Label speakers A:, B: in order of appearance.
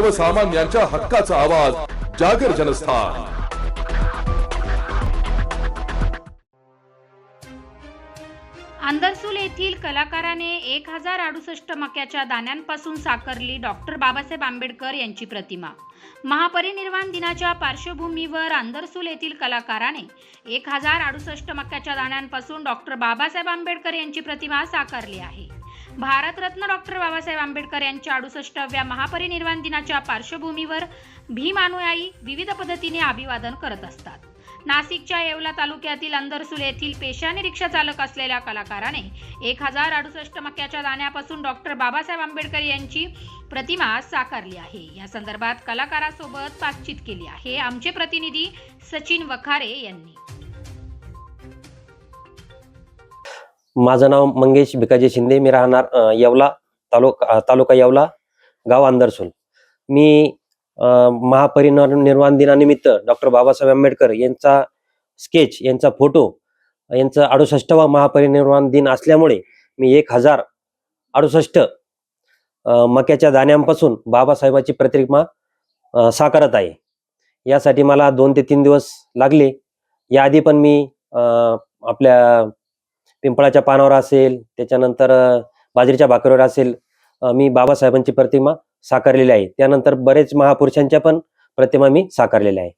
A: सर्वसामान्यांच्या हक्काचा आवाज जागर जनस्थान.
B: आंदरसूल येथील कलाकाराने एक हजार अडुसष्ट मक्याच्या दाण्यांपासून साकारली डॉक्टर बाबासाहेब आंबेडकर यांची प्रतिमा. महापरिनिर्वाण दिनाच्या पार्श्वभूमीवर आंदरसूल येथील कलाकाराने एक हजार अडुसष्ट मक्याच्या दाण्यांपासून डॉक्टर बाबासाहेब आंबेडकर यांची प्रतिमा साकारली आहे. भारतरत्न डॉक्टर बाबासाहेब आंबेडकर यांच्या अडुसष्टाव्या महापरिनिर्वाण दिनाच्या पार्श्वभूमीवर भीम अनुयायी विविध पद्धतीने अभिवादन करत असतात. नाशिकच्या येवला तालुक्यातील अंदरसुल येथील पेशाने रिक्षा चालक असलेल्या कलाकाराने एक हजार अडुसष्ट मक्याच्या दाण्यापासून डॉक्टर बाबासाहेब आंबेडकर यांची प्रतिमा साकारली आहे. या संदर्भात कलाकारासोबत बातचीत केली आहे आमचे प्रतिनिधी सचिन वखारे यांनी.
C: माझं नाव मंगेश भिकाजी शिंदे. मी राहणार येवला तालुका तालुका येवला गाव आंदरसूल मी अ, महापरिनिर्वाण दिनानिमित्त डॉक्टर बाबासाहेब आंबेडकर यांचा स्केच यांचा फोटो यांचा अडुसष्टवा महापरिनिर्वाण दिन असल्यामुळे मी एक हजार अडुसष्ट मक्याच्या दाण्यांपासून बाबासाहेबाची प्रतिमा साकारत आहे. यासाठी मला दोन ते तीन दिवस लागले. याआधी पण मी आपल्या पिंपळाच्या पानावर असेल त्याच्यानंतर बाजरीच्या भाकरीवर असेल मी बाबासाहेबांची प्रतिमा साकारलेली आहे. त्यानंतर बरेच महापुरुषांच्या पण प्रतिमा मी साकारलेल्या आहे.